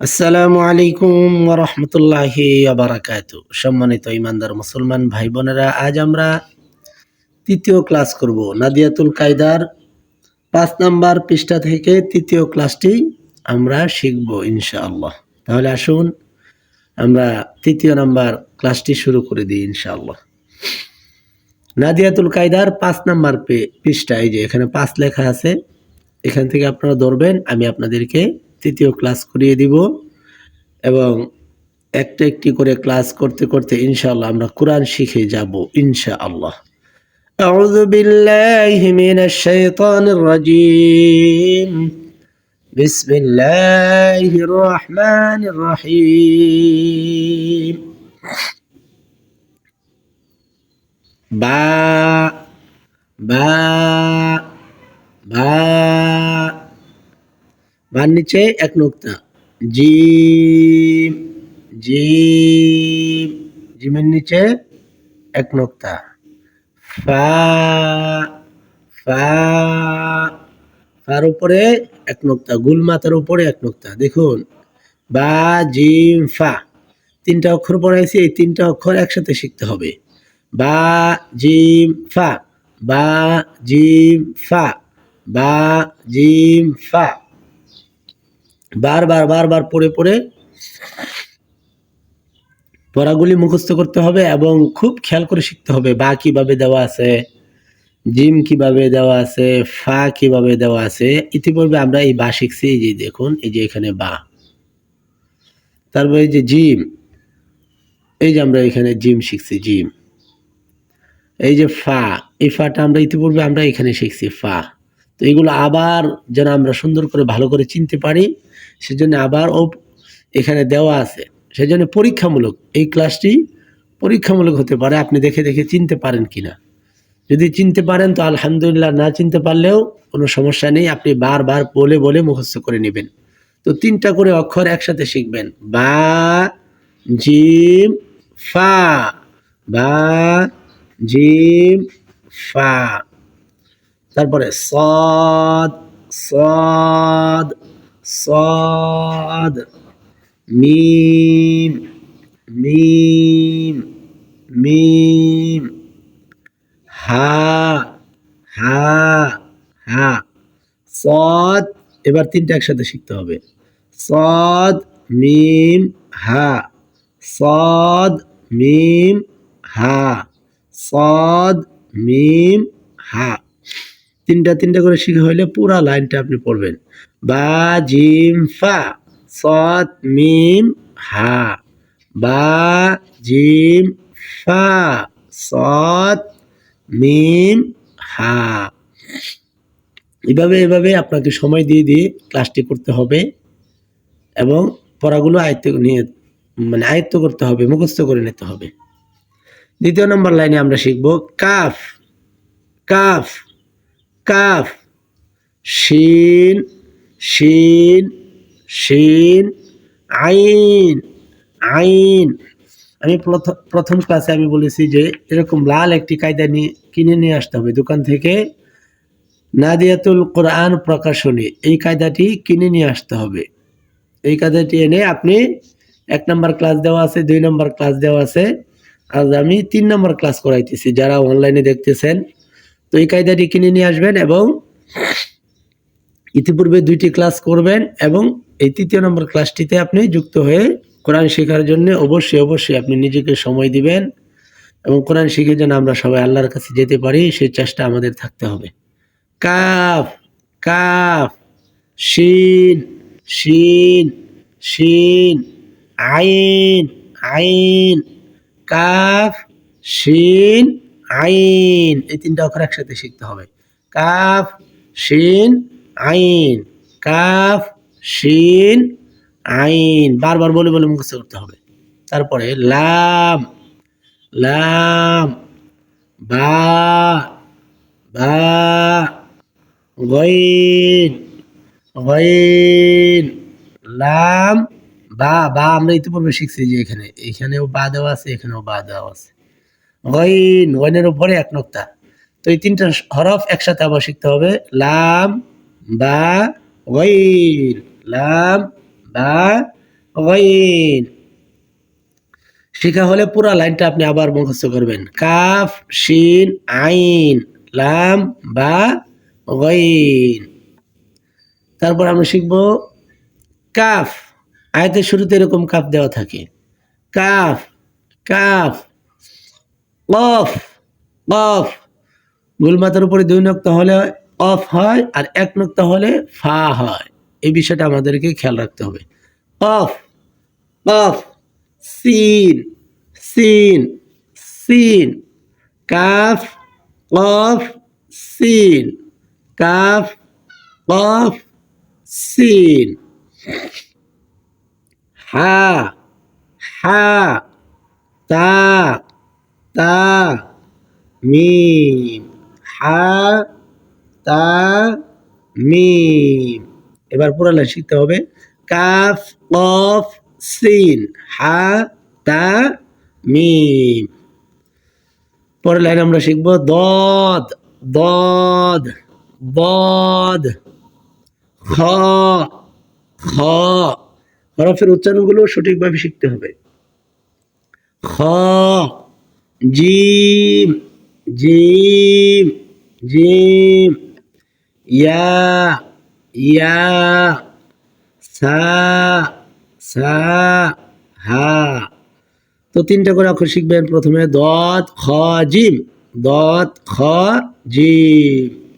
আসসালামু আলাইকুম রহমতুল্লাহি আবরাকাত সম্মানিত ইমানদার মুসলমান ভাই বোনেরা, আজ আমরা তৃতীয় ক্লাস করব, নাদিয়াতুল কায়দার পাঁচ নাম্বার পৃষ্ঠা থেকে তৃতীয় ক্লাসটি আমরা শিখব ইনশাআল্লাহ। তাহলে আসুন, আমরা তৃতীয় নাম্বার ক্লাসটি শুরু করে দিই ইনশাআল্লাহ। নাদিয়াতুল কায়দার পাঁচ নাম্বার পৃষ্ঠা, এই যে এখানে পাঁচ লেখা আছে, এখান থেকে আপনারা ধরবেন, আমি আপনাদেরকে তৃতীয় ক্লাস করিয়ে দিব এবং একটা একটি করে ক্লাস করতে করতে ইনশাআল্লাহ আমরা কোরআন শিখে যাব ইনশাআল্লাহ أعوذ بالله من الشيطان الرجيم بسم الله الرحمن الرحيم با বা বার নিচে এক নোক্তা। জিম জিম, জিমের নিচে এক নোক্তা। ফা ফা, ফার উপরে এক নোক্তা, গুল মাথার উপরে এক নোক্তা। দেখুন, বা, জিম, ফা। তিনটা অক্ষর পড়াইছি, এই তিনটা অক্ষর একসাথে শিখতে হবে। বা, জিম, ফা। বা, জিম, ফা। বা, জিম, ফা। বারবার বারবার পড়ে পড়ে পড়াগুলি মুখস্থ করতে হবে এবং খুব খেয়াল করে শিখতে হবে। বা কীভাবে দেওয়া আছে, জিম কীভাবে দেওয়া আছে, ফা কীভাবে দেওয়া আছে, ইতিপূর্বে আমরা এই বা শিখছি, এই যে দেখুন, এই যে এখানে বা। তারপরে এই যে জিম, এই যে আমরা এখানে জিম শিখছি, জিম। এই যে ফা, এই ফাটা আমরা ইতিপূর্বে আমরা এখানে শিখছি ফা। তো এগুলো আবার যেন আমরা সুন্দর করে ভালো করে চিনতে পারি সেজন্য আবার ও এখানে দেওয়া আছে। সেজন্য পরীক্ষামূলক, এই ক্লাসটি পরীক্ষামূলক হতে পারে, আপনি দেখে দেখে চিনতে পারেন কিনা। যদি চিনতে পারেন, তো আলহামদুলিল্লাহ না চিনতে পারলেও কোনো সমস্যা নেই, আপনি বারবার বলে বলে মুখস্থ করে নেবেন। তো তিনটা করে অক্ষর একসাথে শিখবেন। বা, জিম, ফা। বা, জিম, ফা। তারপরে সদ সদ সদ মিম মিম মিম হা হা হা সদ এবার তিনটা একসাথে শিখতে হবে। সদ মিম হা সদ মিম হা সদ মিম হা তিনটা তিনটা করে শিখে হইলে পুরা লাইনটা আপনি পড়বেন। বা, জিম, ফা সদ মিম, হা। বা, জিম, ফা সদ মিম, হা। এভাবে এভাবে আপনাকে সময় দিয়ে দিয়ে ক্লাসটি করতে হবে এবং পড়াগুলো আয়ত্ত নিয়ে মানে আয়ত্ত করতে হবে, মুখস্থ করে নিতে হবে। দ্বিতীয় নম্বর লাইনে আমরা শিখব কাফ কাফ কাফ, শিন শিন শিন, আইন আইন। আমি প্রথ- প্রথম ক্লাসে আমি বলেছি যে এরকম লাল একটি কায়দা নিয়ে কিনে নিয়ে আসতে হবে দোকান থেকে। নাদিয়াতুল কোরআন প্রকাশনী, এই কায়দাটি কিনে নিয়ে আসতে হবে। এই কায়দাটি এনে আপনি এক নম্বর ক্লাস দেওয়া আছে, দুই নম্বর ক্লাস দেওয়া আছে। আজ আমি তিন নম্বর ক্লাস করাইতেছি, যারা অনলাইনে দেখতেছেন। তো এই কায়দাটি কিনে নিয়ে আসবেন এবং ইতিপূর্বে দুইটি ক্লাস করবেন এবং এই তৃতীয় নম্বর ক্লাসটিতে আপনি যুক্ত হয়ে কোরআন শেখার জন্য অবশ্যই অবশ্যই আপনি নিজেকে সময় দিবেন এবং কোরআন শিখে যেন আমরা সবাই আল্লাহর কাছে যেতে পারি সেই চেষ্টা আমাদের থাকতে হবে। কাফ কাফ, শিন শিন শিন, আইন আইন, কাফ, শিন, আইন, এই তিনটা অক্ষর একসাথে শিখতে হবে। কাফ, শিন আইন, কাফ, শিন, আইন। বারবার বলে বলে মুখস্থ করতে হবে। তারপরে লাম লাম, বা বা, গইন গইন, লাম, বা বা আমরা ইতিপূর্বে শিখছি যে এখানে, এখানেও বা দেওয়া আছে, এখানেও বা দেওয়া আছে। গইন, গইনের উপরে এক নক্তা। তো এই তিনটা হরফ একসাথে আবার শিখতে হবে। লাম বা গইন লাম বা গইন শিখা হলে পুরা লাইনটা আপনি আবার মুখস্থ করবেন। কাফ, শিন, আইন, লাম, বা গইন তারপর আমরা শিখব কাফ। আয়তের শুরুতে এরকম কাফ দেওয়া থাকে। কাফ কাফ, কফ কফ। গুলমাতার উপরে দুই নক্ত হলে অফ হয় আর এক নক্তা হলে ফা হয়। এই বিষয়টা আমাদেরকে খেয়াল রাখতে হবে। অফ অফ সিন সিন সিন। কাফ, কফ, সিন। কাফ, কফ, সিন। হা হা, তা তা, মিম। হা মিম এবার পুরো লাইন শিখতে হবে। কাফ, কফ, সিন, হা, তা, মিম। পরের লাইন আমরা শিখব দদ দদ, বদ, খ খ। হরফের উচ্চারণগুলো সঠিকভাবে শিখতে হবে। খ, জিম জিম জিম। ইয়া ইয়া, সা সা, হা। তো তিনটা করে অক্ষর শিখবেন প্রথমে দত, খ, জিম। দত, খ, জিম।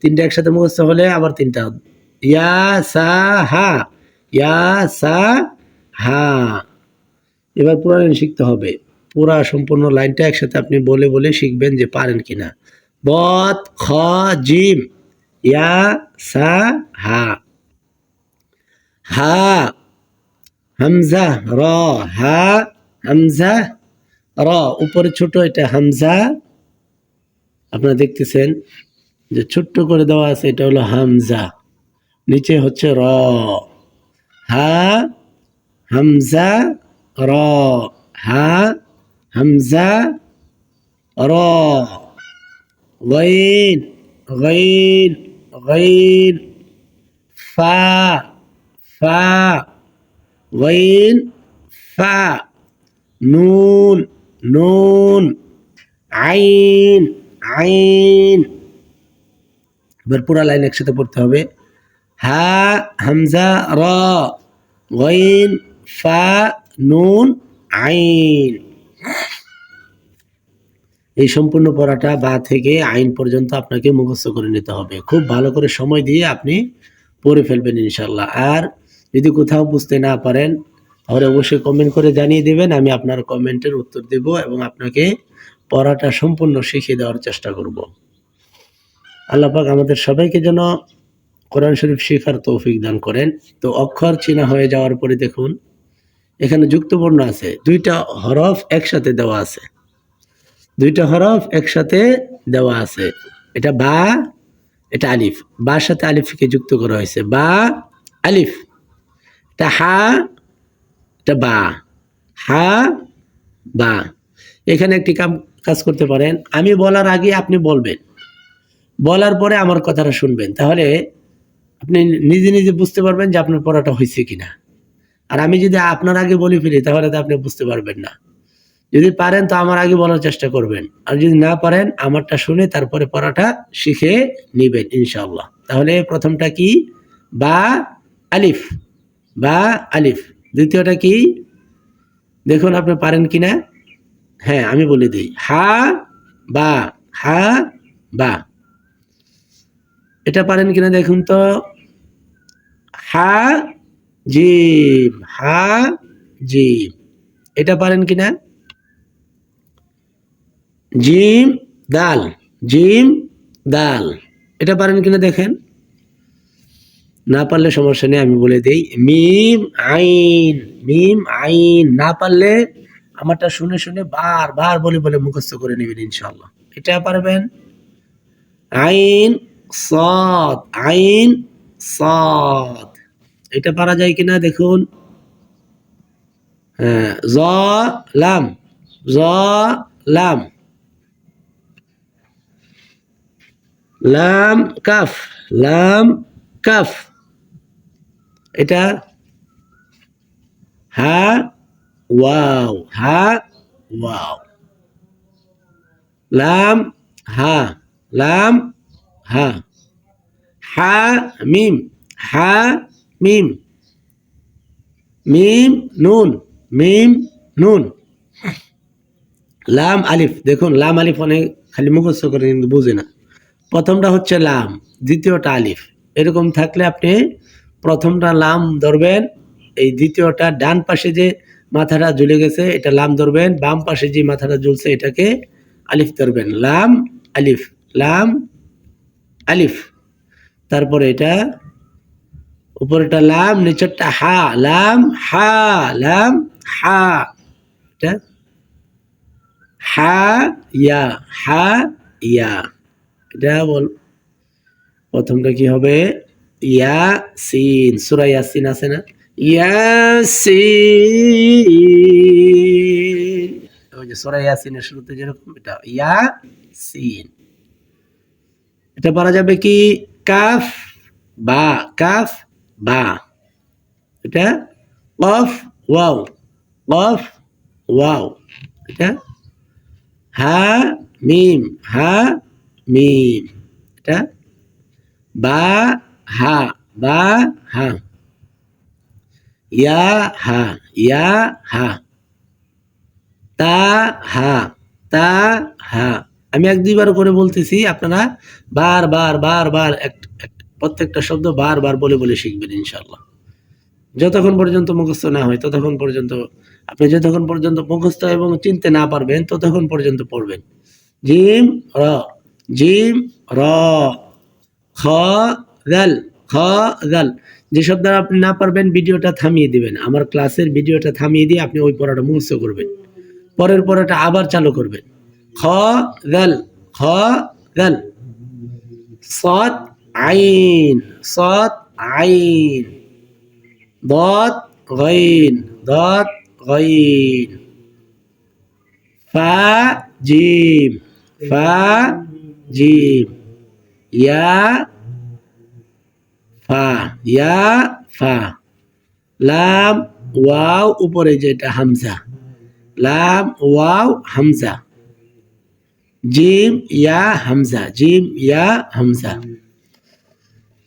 তিনটা একসাথে মুখস্থ হলে আবার তিনটা। ইয়া, সা, হা। ইয়া, সা, হা। এবার পুরা লাইন শিখতে হবে। পুরা সম্পূর্ণ লাইনটা একসাথে আপনি বলে বলে শিখবেন যে পারেন কিনা। বত খ, জিম। ইয়া সা হা। হা। হামজা, র। হা, হামজা, র। উপরে ছোট এটা হামজা। আপনারা দেখতেছেন যে ছোট্ট করে দেওয়া আছে, এটা হলো হামজা। নিচে হচ্ছে র। হা, হামজা, র। হা, হামজা, র। গইন গইন। غين فا فا غين فا নুন নুন আইন আইন এবার পুরা লাইন একসাথে পড়তে হবে হা হামজা র গইন ফা নুন আইন এই সম্পূর্ণ পড়াটা বা থেকে আইন পর্যন্ত আপনাকে মুখস্থ করে নিতে হবে। খুব ভালো করে সময় দিয়ে আপনি পড়ে ফেলবেন ইনশাল্লাহ আর যদি কোথাও বুঝতে না পারেন, তাহলে অবশ্যই কমেন্ট করে জানিয়ে দেবেন, আমি আপনার কমেন্টের উত্তর দেব এবং আপনাকে পড়াটা সম্পূর্ণ শিখিয়ে দেওয়ার চেষ্টা করব। আল্লাহ পাক আমাদের সবাইকে যেন কোরআন শরীফ শিখার তৌফিক দান করেন। তো অক্ষর চিনা হয়ে যাওয়ার পরে দেখুন, এখানে যুক্তবর্ণ আছে, দুইটা হরফ একসাথে দেওয়া আছে। দুইটা হরফ একসাথে দেওয়া আছে। এটা বা, এটা আলিফ। বার সাথে আলিফকে যুক্ত করা হয়েছে। বা, আলিফ। এটা হা, এটা বা। হা, বা। এখানে একটি কাম, কাজ করতে পারেন। আমি বলার আগে আপনি বলবেন। বলার পরে আমার কথাটা শুনবেন। তাহলে আপনি নিজে নিজে বুঝতে পারবেন যে আপনার পড়াটা হয়েছে কিনা। আর আমি যদি আপনার আগে বলে ফেলি, তাহলে তো আপনি বুঝতে পারবেন না। যদি পারেন তো আমার আগে বলার চেষ্টা করবেন। আর যদি না পারেন, আমারটা শুনে তারপরে পড়াটা শিখে নিবেন ইনশাল্লাহ তাহলে প্রথমটা কি? বা, আলিফ। বা, আলিফ। দ্বিতীয়টা কি? দেখুন, আপনি পারেন কিনা হ্যাঁ আমি বলে দিই। হা, বা। হা, বা। এটা পারেন কিনা দেখুন তো? হা, জিম। হা, জিম। এটা পারেন কিনা জিম দাল জিম দাল। এটা পারেন কিনা দেখেন। না পারলে সমস্যা নেই, আমি বলে দিই, মিম আইন মিম আইন। না পারলে আমারটা শুনে শুনে বার বার বলে বলে মুখস্থ করে নেবেন ইনশাল্লাহ এটা পারবেন? আইন সদ আইন সদ এটা পারা যায় কিনা দেখুন। হ্যাঁ জ, লাম জ, লাম। লাম কাফ লাম কাফ। এটা হা ওয়াও হা ওয়াও। লাম হা লাম হা। হা মিম হা মিম। মিম নুন মিম নুন। লাম আলিফ, দেখুন, লাম আলিফ অনেক খালি মুখস্থ করে কিন্তু বুঝে না। প্রথমটা হচ্ছে লাম, দ্বিতীয়টা আলিফ। এরকম থাকলে আপনি প্রথমটা লাম ধরবেন, এই দ্বিতীয়টা ডান পাশে যে মাথাটা ঝুলে গেছে, এটা লাম ধরবেন, বাম পাশে যে মাথাটা ঝুলছে এটাকে আলিফ ধরবেন। লাম, আলিফ লাম, আলিফ। তারপরে এটা উপরেটা লাম, নিচেরটা হা, লাম হা লাম, হা। এটা, হা, ইয়া হা, ইয়া। এটা বল প্রথমটা কি হবে? ইয়া সিন সুরা ইয়াসিন আছে না? ইয়াসিন। ওই যে সুরা ইয়াসিনের শুরুতে যেরকম এটা ইয়া সিন এটা পড়া যাবে কি? কাফ, বা কাফ, বা। এটা কফ, ওয়াও। কফ, ওয়াও। এটা হা, মিম, হা মিম এটা বা হা বা হা ইয়া হা ইয়া হা তা হা তা হা আমি এক দুইবার করে বলতেছি, আপনারা বার বার বার বার প্রত্যেকটা শব্দ বার বার বলে বলে শিখবেন ইনশাল্লাহ যতক্ষণ পর্যন্ত মুখস্থ না হয়, ততক্ষণ পর্যন্ত, আপনি যতক্ষণ পর্যন্ত মুখস্থ এবং চিনতে না পারবেন, ততক্ষণ পর্যন্ত পড়বেন। জিম, র। জিম, র, খ, দাল খ, দাল। যেসব দ্বারা আপনি না পারবেন, ভিডিওটা থামিয়ে দিবেন। আমার ক্লাসের ভিডিওটা থামিয়ে দিয়ে আপনি ওই পড়াটা মুখস্থ করবেন। পরের পড়াটা আবার চালু করবেন। খ, দাল খ, দাল। সৎ আইন সৎ আইন। দত গইন দত গইন। ফা জিম, ফা জিম ইয়া ফা ইয়া ফা। লাম, ওয়াও, উপরে যেটা হামসা লাম, ওয়াও হামসা জিম, ইয়া হামসা জিম, ইয়া হামসা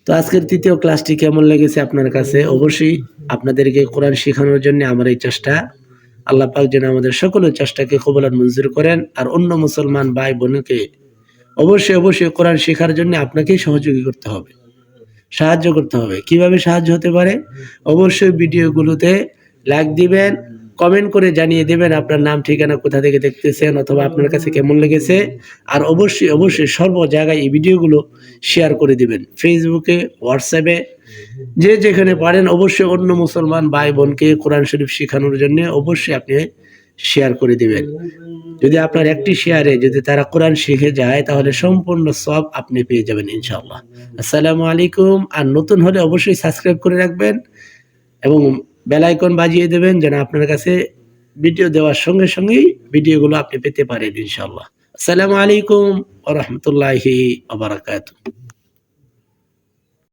তো আজকের তৃতীয় ক্লাসটি কেমন লেগেছে আপনার কাছে? অবশ্যই আপনাদেরকে কোরআন শেখানোর জন্য আমার এই চেষ্টা। আল্লাহ পাক যেন আমাদের সকলের চেষ্টাকে কবলান মঞ্জুর করেন। আর অন্য মুসলমান ভাই বোনকে অবশ্যই অবশ্যই কোরআন শেখার জন্য আপনাকেই সহযোগী করতে হবে। সাহায্য করতে হবে। কীভাবে সাহায্য হতে পারে? অবশ্যই ভিডিওগুলোতে লাইক দিবেন কমেন্ট করে জানিয়ে দেবেন আপনার নাম, ঠিকানা, কোথা থেকে দেখতেছেন অথবা আপনার কাছে কেমন লেগেছে। আর অবশ্যই অবশ্যই সর্ব জায়গায় এই ভিডিওগুলো শেয়ার করে দিবেন। ফেসবুকে হোয়াটসঅ্যাপে যে যেখানে পারেন অবশ্যই অন্য মুসলমান ভাই বোনকে কোরআন শরীফ শেখানোর জন্য অবশ্যই আপনি শেয়ার করে দিবেন। যদি আপনার একটি শেয়ারে যদি তারা কোরআন শিখে যায়, তাহলে সম্পূর্ণ সব আপনি পেয়ে যাবেন ইনশাআল্লাহ। আসসালামু আলাইকুম। আর নতুন হলে অবশ্যই সাবস্ক্রাইব করে রাখবেন এবং বেল আইকন বাজিয়ে দেবেন যেন আপনার কাছে ভিডিও দেওয়ার সঙ্গে সঙ্গেই ভিডিওগুলো আপনি পেতে পারেন ইনশাআল্লাহ। আসসালামু আলাইকুম ওয়া রাহমাতুল্লাহি ওয়া বারাকাতুহু।